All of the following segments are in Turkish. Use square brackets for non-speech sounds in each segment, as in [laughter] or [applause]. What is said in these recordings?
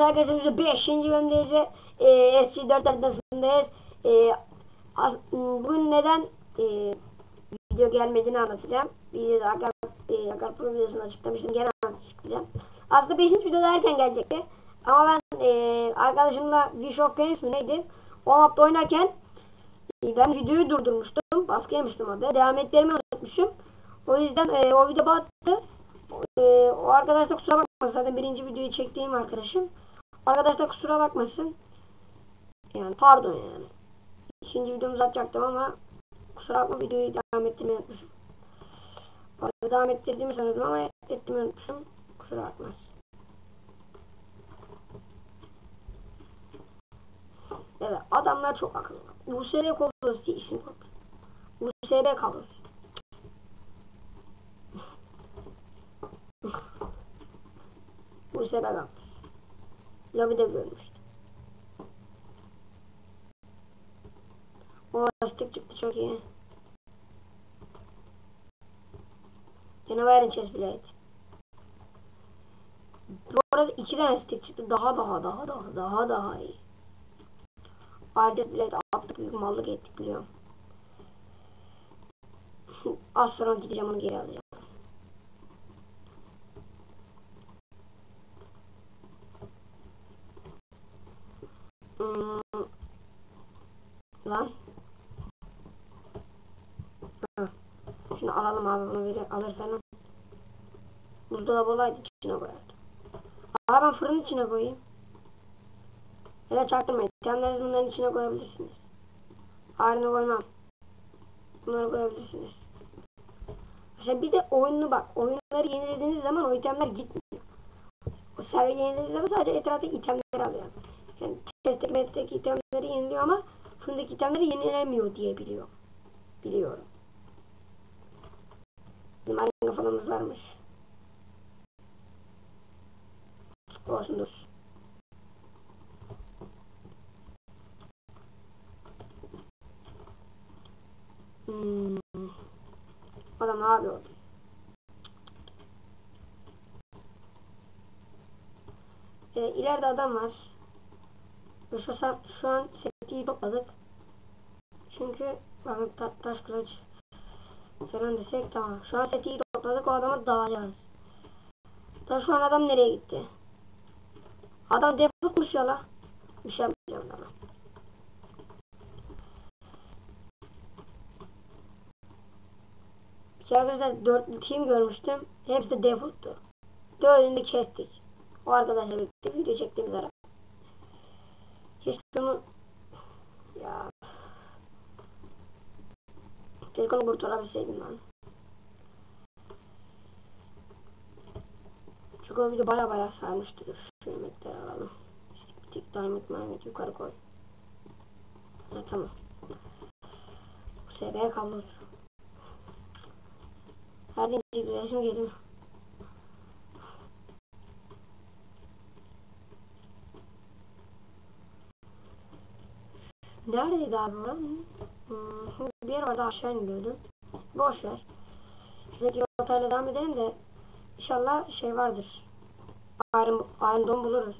Arkadaşlar 5. bölümdeyiz ve e, SC4 haritasındayız. E, az, bugün neden e, video gelmediğini anlatacağım. Videoda Akar, e, Akar Pro videosunu açıklamıştım. Gene açıklayacağım. Aslında 5. videoda erken gelecekti. Ama ben e, arkadaşımla Wish of Phoenix mi neydi? O mapta oynarken e, ben videoyu durdurmuştum. Baskı yemiştim orada. Devam ettirmeyi unutmuşum. O yüzden e, o video battı. E, o arkadaş da kusura bakmasın. Zaten birinci videoyu çektiğim arkadaşım. Arkadaş da kusura bakmasın. Yani pardon yani. İkinci videomuzu atacaktım ama kusura bakma videoyu devam ettirmeyi unutmuşum. Orada devam ettirdiğimi sanıyordum ama ettirmeyi unutmuşum. Kusura bakmaz. Evet adamlar çok akıllı. USB Kolos diye isim koydu. USB Kolos. [laughs] USB Kolos. Lobide görmüştüm. O lastik çıktı çok iyi. Canavarın chest blade. Bu arada iki tane stick çıktı. Daha daha daha daha daha daha iyi. Ayrıca blade attık büyük mallık ettik biliyorum. [laughs] Az sonra gideceğim onu geri alacağım. Hmm. Lan. Ha. Şunu alalım abi bunu verir, alır falan. Buzdolabı olaydı içine koyardım. Abi ben fırının içine koyayım. Ya çaktırmayın. Itemlerinizi bunların içine koyabilirsiniz. Harine koymam. Bunları koyabilirsiniz. İşte bir de oyunu bak. Oyunları yenilediğiniz zaman o itemler gitmiyor. O server yenilediğiniz zaman sadece etrafta itemler alıyor. Yani testteki metteki itemleri yeniliyor ama fırındaki itemleri yenilemiyor diye biliyor. Biliyorum. Bizim aynı kafamız varmış. Olsun dursun. Hmm. Adam ne yapıyor? Ee, ileride adam var. Şu, şu an seti topladık. Çünkü bakın ta taş kılıç falan desek tamam. Şu an seti topladık o adamı dağılacağız. Da şu an adam nereye gitti? Adam defutmuş ya la. Bir şey yapmayacağım adama. Arkadaşlar dörtlü team görmüştüm. Hepsi de default'tu. Dördünü kestik. O arkadaşlar birlikte video çektiğimiz ara. Keşke onu ya Keşke onu kurtarabilseydim ben. Çünkü o video baya baya sarmıştı. Şu yemekleri alalım. İşte bir tek diamond mermet yukarı koy. Ha tamam. Bu sebeye kaldı. Her deyince güleşim geliyor. Neredeydi abi lan? Hmm, bir yer vardı aşağı iniyordum. Boş ver. Şuradaki rotayla devam edelim de inşallah şey vardır. Iron, Iron Dome buluruz.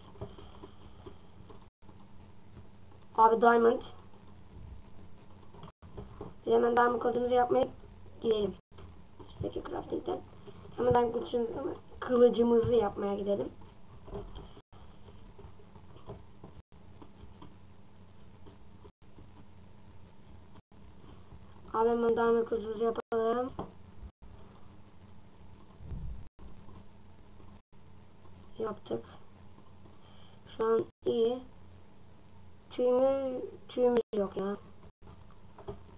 Abi Diamond. Biz hemen Diamond kodumuzu yapmaya gidelim. Şuradaki crafting'den. Hemen Diamond kılıcımızı, kılıcımızı yapmaya gidelim. Hemen Diamond kılıcımızı yapalım. Yaptık. Şu an iyi. Tüyümü, tüyümüz yok ya.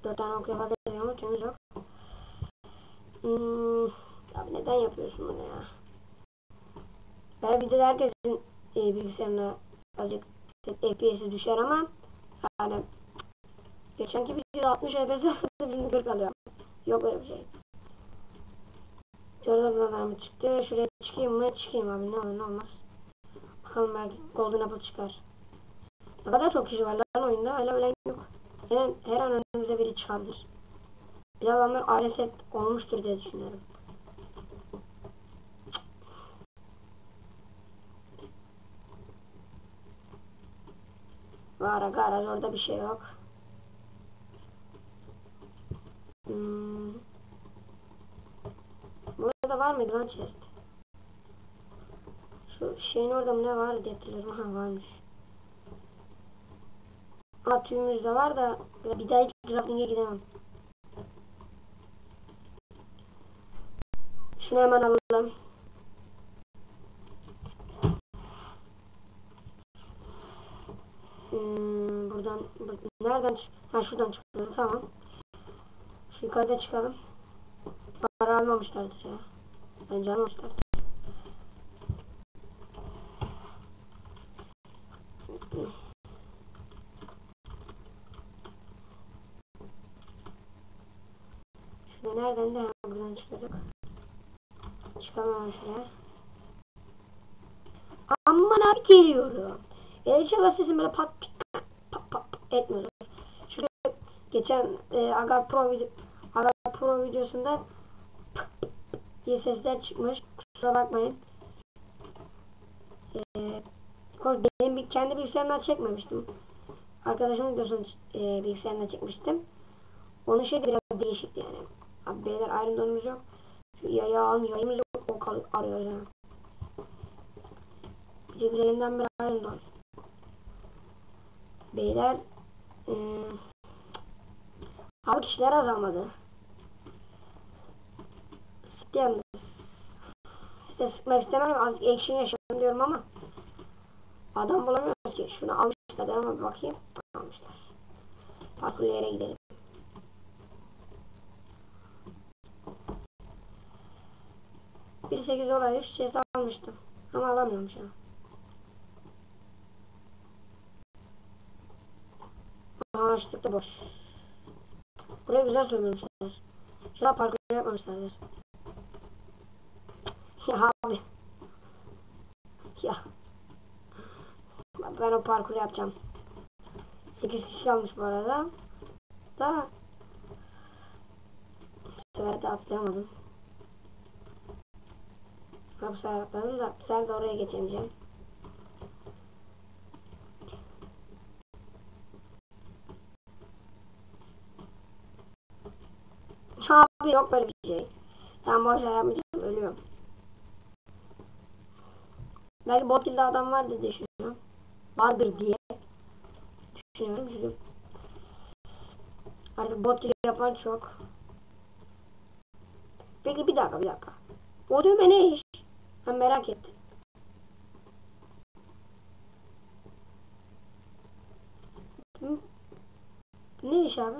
Dört tane ok yapabilirim ama tüyümüz yok. Hmm, abi neden yapıyorsun bunu ya? Ben videoda herkesin e, bilgisayarına azıcık FPS'i düşer ama yani geçenki videoda 60 FPS şimdi 40 alıyor. Yok öyle bir şey. Şurada mı çıktı? Şuraya çıkayım mı? Çıkayım abi ne olur ne olmaz. Bakalım belki Golden Apple çıkar. Ne kadar çok kişi var lan oyunda hala ölen yok. Her her an önümüze biri çıkabilir. Bir adamlar aile set olmuştur diye düşünüyorum. Var garaj orada bir şey yok. Hmm. Burada var mıydı lan chest? Şu şeyin orada mı ne var hatırlıyorum. Ha varmış. Ha tüyümüz de var da bir daha hiç crafting'e gidemem. Şunu hemen alalım. Hmm, buradan bur nereden? Ha şuradan çıkıyorum tamam. Yukarıda çıkalım. Para almamışlardır ya. Bence almamışlardır. Şurada nereden de ha, buradan çıkıyorduk. Çıkamam şuraya. Aman abi geliyorum. İnşallah sesim böyle pat pat pat, pat etmiyor. Çünkü geçen e, Agar Pro video Pro videosunda diye sesler çıkmış. Kusura bakmayın. E, benim bir kendi bilgisayarımdan çekmemiştim. Arkadaşımın videosunu e, bilgisayarından çekmiştim. Onun şey de biraz değişikti yani. Abi beyler ayrım donumuz yok. Şu yayağın yayımız yok. O kal arıyoruz yani. Bize güzelinden bir ayrım don. Beyler ıı, abi kişiler azalmadı. Yalnız. Size sıkmak istemem. Azıcık action yaşadım diyorum ama adam bulamıyoruz ki. Şunu almışlar ama bir bakayım. Almışlar. Farklı yere gidelim. Bir sekiz olayı şu chest almıştım. Ama alamıyorum şu an. Da boş. Buraya güzel sömürmüşler. Şuna parkur yapmamışlardır. Ya abi. Ya. Ben o parkur yapacağım. 8 kişi kalmış bu arada. Da. Bu sefer de atlayamadım. Ha bu sefer atladım da bu sefer de oraya geçemeyeceğim. Abi yok böyle bir şey. Sen boş yapmayacağım. Ölüyorum. Belki bot kilde adam var diye düşünüyorum. Vardır diye. Düşünüyorum çünkü artık bot kill yapan çok. Peki bir dakika bir dakika. O düğme ne iş? Ben merak ettim. Ne iş abi?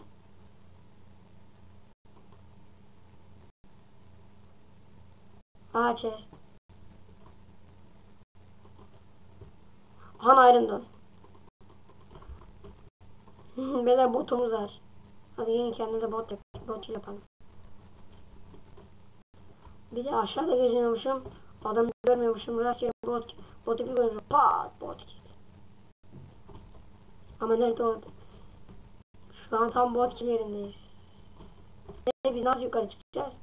Aa chest. Han Iron Dawn. [laughs] Beyler botumuz var. Hadi yine kendimize bot, yap bot yapalım. Bir de aşağıda geziniyormuşum. Adamı görmüyormuşum. Rastgele bot, botu bir görüyorum. Pat bot. Ama nerede o? Şu an tam bot yerindeyiz. E, biz nasıl yukarı çıkacağız?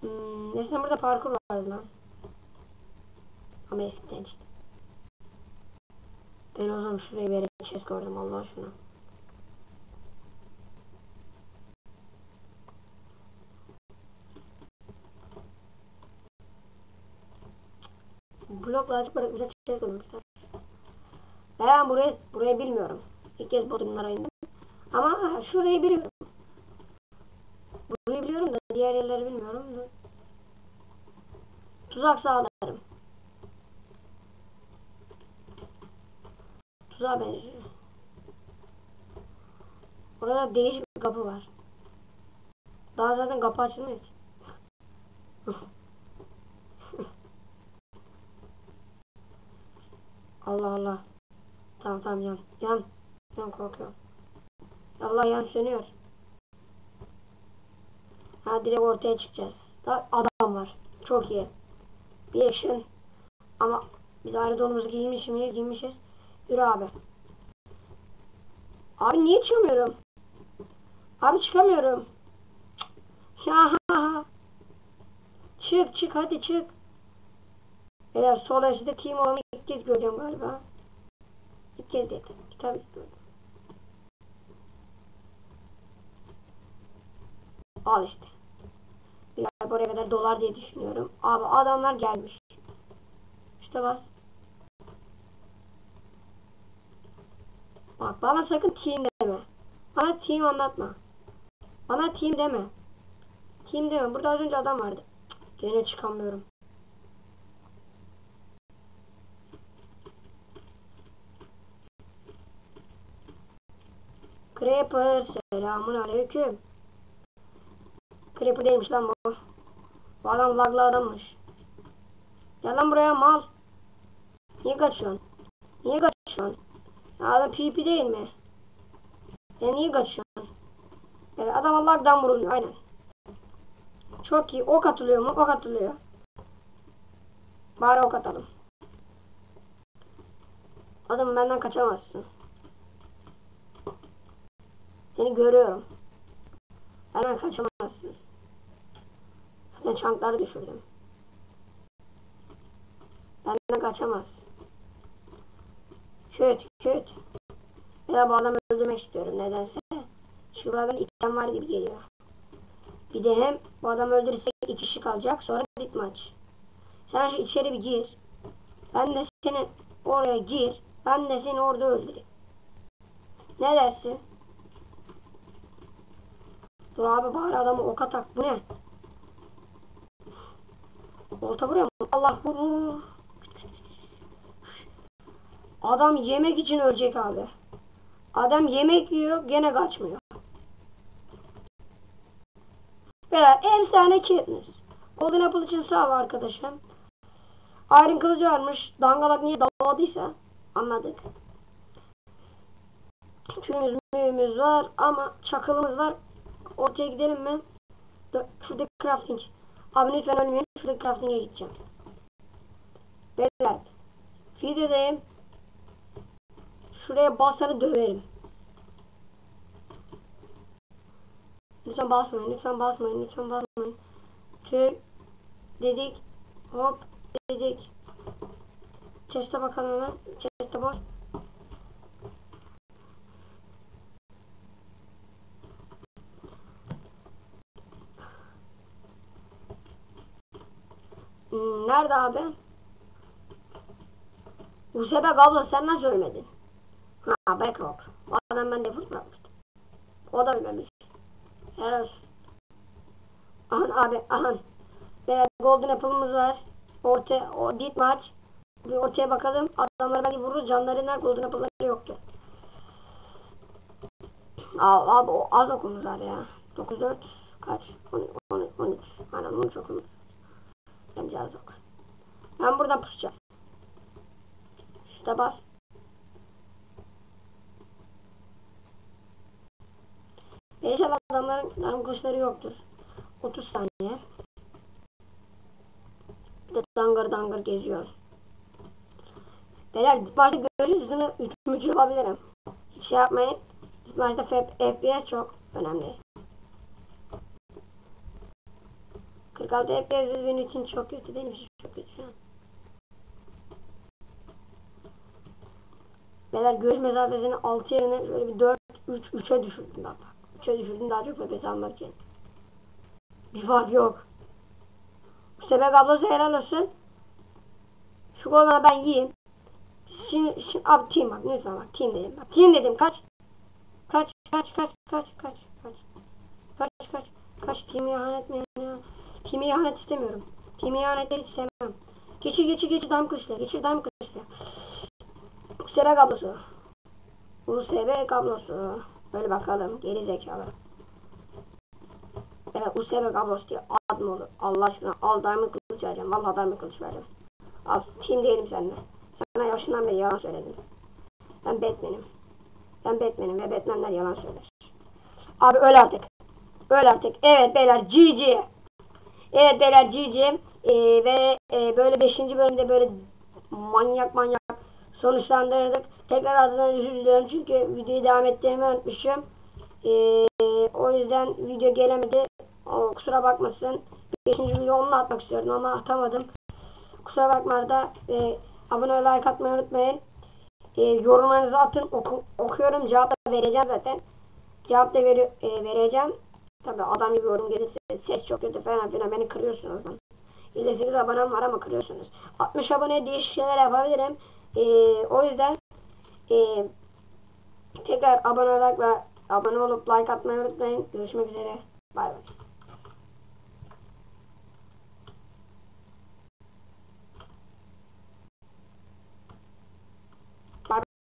Hmm, eskiden burada parkur vardı lan. Ama eskiden işte. Ben o zaman şuraya bir yere chest gördüm Allah aşkına. Blokla açıp bırakmışlar chest koymuşlar. Ben burayı, burayı bilmiyorum. İlk kez bodrumlara indim. Ama şurayı biliyorum. Burayı biliyorum da diğer yerleri bilmiyorum. Tuzak sağlarım. Tuzağa benziyor. Orada değişik bir kapı var. Daha zaten kapı açılmıyor ki. [laughs] Allah Allah. Tamam tamam yan. Yan. Yan korkuyorum. Allah yan sönüyor. Ha direkt ortaya çıkacağız. Da adam var. Çok iyi. Bir action. Ama biz ayrı donumuzu giymiş miyiz? Giymişiz. Yürü abi. Abi niye çıkamıyorum? Abi çıkamıyorum. Ya Çık çık hadi çık. Eğer sol eşde team olmayı ilk kez göreceğim galiba. İlk kez değil. Kitap istiyorum. Al işte. Bir ay buraya kadar dolar diye düşünüyorum. Abi adamlar gelmiş. İşte bas. Bak bana sakın team deme. Bana team anlatma. Bana team deme. Team deme. Burada az önce adam vardı. Cık, gene çıkamıyorum. Creeper selamun aleyküm. Creeper değilmiş lan bu. Bu adam laglı adammış. Gel lan buraya mal. Niye kaçıyorsun? Niye kaçıyorsun? Adam PP değil mi? Sen niye kaçıyorsun? Evet adam lagdan vuruluyor aynen. Çok iyi. Ok atılıyor mu? Ok atılıyor. Bari ok atalım. Adam benden kaçamazsın. Seni görüyorum. Benden kaçamazsın. Zaten çankları düşürdüm. Benden kaçamaz. Köt, köt. Ya bu adamı öldürmek istiyorum nedense. Şurada item var gibi geliyor. Bir de hem bu adamı öldürürsek iki kişi kalacak. Sonra dik maç. Sen şu içeri bir gir. Ben de seni oraya gir. Ben de seni orada öldüreyim. Ne dersin? Dur abi bari adamı ok atak. Bu ne? Olta buraya mı? Allah vur vur vur. Adam yemek için ölecek abi. Adam yemek yiyor gene kaçmıyor. Beyler efsane Katniss. Golden Apple için sağ ol arkadaşım. Iron kılıcı varmış. Dangalak niye daladıysa anladık. Tümümüz mühümüz var ama çakılımız var. Ortaya gidelim mi? Dur, Şurada crafting. Abi lütfen ölmeyin. Şurada crafting'e gideceğim. Beyler. Videodayım. Şuraya basarı döverim. Lütfen basmayın, lütfen basmayın, lütfen basmayın. Tüm dedik. Hop dedik. Chest'e bakalım hemen. Chest'e boş. Hmm, nerede abi? Usebek abla sen nasıl ölmedin? Ha backup. O adam ben default bırakmıştım. O da ölmemiş. Helal olsun. Ahan abi ahan. Ve golden apple'ımız var. Orta, o deep maç. Bir ortaya bakalım. Adamları belki vururuz. Canları nerede? Golden apple'ları yoktu. Aa, abi o az okumuz var ya. 9 4 kaç? 13 13 13. Aynen 13 okumuz. Bence az ok. Ben buradan pusacağım. İşte bas. İnşallah adamların kılıçları yoktur. 30 saniye. Bir de dangır dangır geziyoruz. Beyler başta görüş hızını 3 yapabilirim. Hiç şey yapmayın. Başta FPS çok önemli. 46 FPS benim için çok kötü. Benim için çok kötü şu an. Beyler görüş mesafesini 6 yerine şöyle bir 4 3 3'e düşürdüm hatta. 3'e düşürdüm daha çok FPS almak için. Bir fark yok. Bu sebep ablası helal olsun. Şu golden ben yiyeyim. Şimdi, şimdi abi team bak lütfen bak team dedim. Bak team dedim kaç. Kaç kaç kaç kaç kaç kaç. Kaç kaç kaç team'e ihanet mi ya? Team'e ihanet istemiyorum. Team'e ihanetleri hiç sevmem. Geçir geçir geçir dam kılıçla. Geçir dam kılıçla. USB kablosu. USB kablosu. Böyle bakalım. Geri zekalı. Evet USB kablosu diye ad mı olur? Allah aşkına al diamond kılıç vereceğim. Vallahi diamond kılıç vereceğim. Al. Team değilim seninle. Sana yaşından beri yalan söyledim. Ben Batman'im. Ben Batman'im ve Batman'ler yalan söyler. Abi öl artık. Öl artık. Evet beyler GG. Evet beyler GG. Ee, ve e, böyle 5. bölümde böyle manyak manyak sonuçlandırdık. Tekrar adına özür diliyorum çünkü videoyu devam ettirmeyi unutmuşum. Ee, o yüzden video gelemedi. O, kusura bakmasın. 5. video onunla atmak istiyordum ama atamadım. Kusura bakma da e, abone ve like atmayı unutmayın. E, yorumlarınızı atın. Oku, okuyorum. Cevap da vereceğim zaten. Cevap da veri, e, vereceğim. Tabi adam gibi yorum gelirse ses çok kötü falan filan beni kırıyorsunuz lan. 58 abonem var ama kırıyorsunuz. 60 abone değişik şeyler yapabilirim. E, o yüzden e, tekrar abone olarak ve abone olup like atmayı unutmayın. Görüşmek üzere. Bay bay.